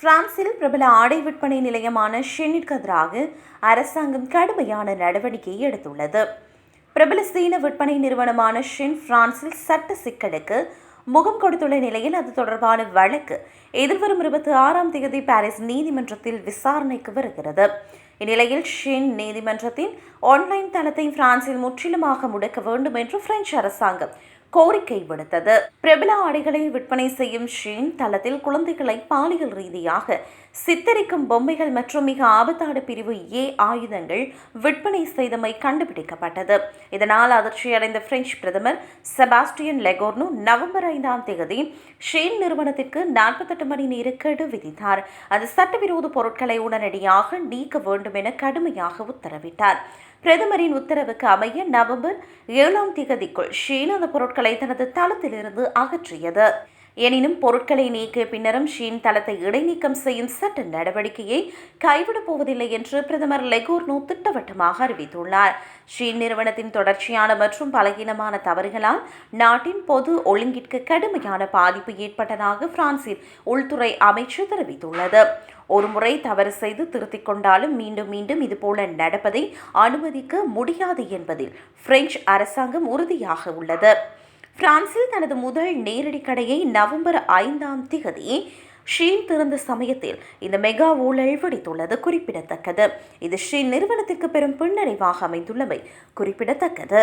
பிரான்சில் பிரபல ஆடை விற்பனை நிலையமான ஷெனிற்கு எதிராக அரசாங்கம் கடுமையான நடவடிக்கை எடுத்துள்ளது. பிரபல சீன விற்பனை நிறுவனமான ஷென் பிரான்சில் சட்ட சிக்கலுக்கு முகம் கொடுத்துள்ள நிலையில் அது தொடர்பான வழக்கு எதிர்வரும் இருபத்தி ஆறாம் தேதி பாரிஸ் நீதிமன்றத்தில் விசாரணைக்கு வருகிறது. இந்நிலையில் ஷின் நீதிமன்றத்தின் ஆன்லைன் தளத்தை பிரான்சில் முற்றிலுமாக முடக்க வேண்டும் என்று பிரெஞ்சு அரசாங்கம் கோரிக்கை விடுத்தது பிரபல ஆடைகளை விற்பனை செய்யும் ஷீன் தளத்தில் குழந்தைகளை பாலியல் ரீதியாக சித்தரிக்கும் பொம்மைகள் மற்றும் மிக ஆபத்தான பிரிவு ஏ ஆயுதங்கள் விற்பனை செய்தமை கண்டுபிடிக்கப்பட்டது. இதனால் அதிர்ச்சியடைந்த பிரெஞ்சு பிரதமர் செபாஸ்டியன் லெகோர்னு நவம்பர் ஐந்தாம் தேதி ஷீன் நிறுவனத்திற்கு நாற்பத்தெட்டு மணி நேர கெடு விதித்தார். அது சட்டவிரோத பொருட்களை உடனடியாக நீக்க வேண்டும் என கடுமையாக உத்தரவிட்டார். பிரதமரின் உத்தரவுக்கு அமைய நவம்பர் ஏழாம் திகதிக்குள் ஷீன் அந்த பொருட்களை தனது தளத்திலிருந்து அகற்றியது. எனினும் பொருட்களை நீக்கிய பின்னரும் ஷீன் தளத்தை இடைநீக்கம் செய்யும் சட்ட நடவடிக்கையை கைவிடப் போவதில்லை என்று பிரதமர் லெகோர்னோ திட்டவட்டமாக அறிவித்துள்ளார். ஷீன் நிறுவனத்தின் தொடர்ச்சியான மற்றும் பலகீனமான தவறுகளால் நாட்டின் பொது ஒழுங்கிற்கு கடுமையான பாதிப்பு ஏற்பட்டதாக பிரான்சின் உள்துறை அமைச்சு தெரிவித்துள்ளது. ஒருமுறை தவறு செய்து திருத்திக் கொண்டாலும் மீண்டும் மீண்டும் இதுபோல நடப்பதை அனுமதிக்க முடியாது என்பதில் பிரெஞ்சு அரசாங்கம் உறுதியாக உள்ளது. பிரான்சில் தனது முதல் நேரடி கடையை நவம்பர் ஐந்தாம் திகதி ஷீன் திறந்த சமயத்தில் இந்த மெகா ஊழல் வெடித்துள்ளது குறிப்பிடத்தக்கது. இது ஷீன் நிறுவனத்திற்கு பெரும் பின்னடைவாக அமைந்துள்ளமை குறிப்பிடத்தக்கது.